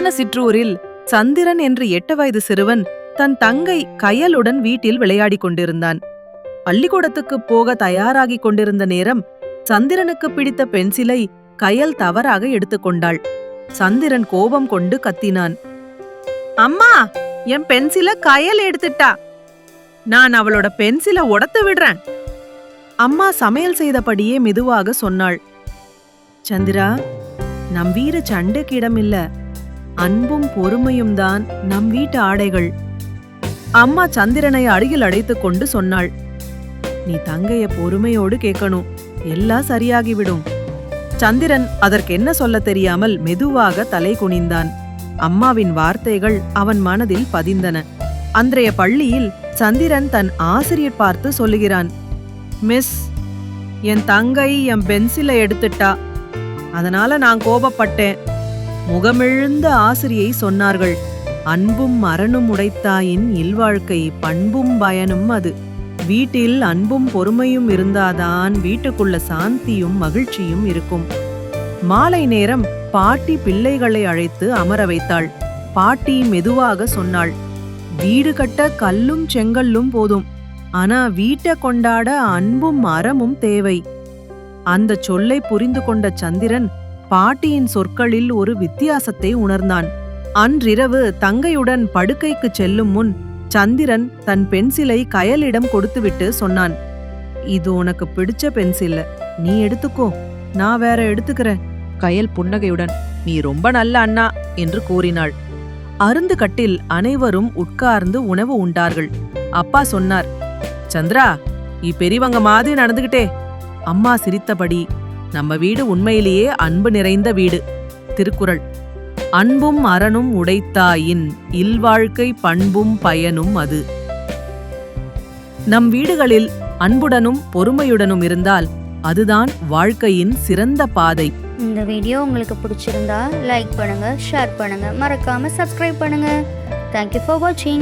தூரமான சிற்றூரில் சந்திரன் என்று எட்டு வயது சிறுவன் தன் தங்கை கயலுடன் வீட்டில் விளையாடிக் கொண்டிருந்தான். பள்ளிக்கூடத்துக்கு போக தயாராகிக் கொண்டிருந்த நேரம் சந்திரனுக்கு பிடித்த பென்சிலை கயல் தவறாக எடுத்துக்கொண்டாள் சந்திரன் கோபம் கொண்டு கத்தினான். அம்மா என் பென்சில கயல் எடுத்துட்டா? நான் அவளோட பென்சில உடத்து விடுறேன். அம்மா சமையல் செய்தபடியே மெதுவாக சொன்னாள். சந்திரா நம் வீர சண்டைக்கு இடமில்ல. அன்பும் பொறுமையும் தான் நம் வீட்டு ஆடைகள். அம்மா சந்திரனை அருகில் அடைத்துக் கொண்டு சொன்னாள் நீ தங்கைய பொறுமையோடு கேட்கணும் எல்லாம் சரியாகிவிடும். சந்திரன் அதற்கு என்ன சொல்லத் தெரியாமல் மெதுவாக தலை குனிந்தான். அம்மாவின் வார்த்தைகள் அவன் மனதில் பதிந்தன. அன்றைய பள்ளியில் சந்திரன் தன் ஆசிரியர் பார்த்து சொல்லுகிறான் மிஸ் என் தங்கை என் பென்சிலை எடுத்துட்டா. அதனால நான் கோபப்பட்டேன். முகமெழுந்த ஆசிரியை சொன்னார்கள். அன்பும் மரணும் உடைத்தாயின் இல்வாழ்க்கை பண்பும் பயனும் அது. வீட்டில் அன்பும் பொறுமையும் இருந்தாதான் வீட்டுக்குள்ள சாந்தியும் மகிழ்ச்சியும் இருக்கும். மாலை நேரம் பாட்டி பிள்ளைகளை அழைத்து அமர வைத்தாள். பாட்டி மெதுவாக சொன்னாள் வீடு கட்ட கல்லும் செங்கல்லும் போதும். ஆனா வீட்டை கொண்டாட அன்பும் மரமும் தேவை. அந்த சொல்லை புரிந்து கொண்ட சந்திரன் பாட்டியின் சொற்களில் ஒரு வித்தியாசத்தை உணர்ந்தான். அன்றிரவு தங்கையுடன் படுக்கைக்கு செல்லும் முன் சந்திரன் தன் பென்சிலை கயலிடம் கொடுத்துவிட்டு சொன்னான் இது உனக்கு பிடிச்ச பென்சில். நீ எடுத்துக்கோ. நான் வேற எடுத்துக்கிறேன். கயல் புன்னகையுடன் நீ ரொம்ப நல்ல அண்ணா என்று கூறினாள். அருந்து கட்டில் அனைவரும் உட்கார்ந்து உணவு உண்டார்கள். அப்பா சொன்னார் சந்திரா நீ பெரியவங்க மாதிரி நடந்துகிட்டே. அம்மா சிரித்தபடி நம்ம வீடு உண்மையிலேயே அன்பு நிறைந்த வீடு. திருக்குறள். அன்பும் அறனும் உடைத்தாயின் இல்வாழ்க்கை பண்பும் பயனும் அது. நம் வீடுகளில் அன்புடனும் பொறுமையுடனும் இருந்தால் அதுதான் வாழ்க்கையின் சிறந்த பாதை. இந்த வீடியோ உங்களுக்கு பிடிச்சிருந்தா லைக் பண்ணுங்க ஷேர் பண்ணுங்க. மறக்காம சப்ஸ்கிரைப் பண்ணுங்க. தேங்க்யூ ஃபார் வாட்சிங்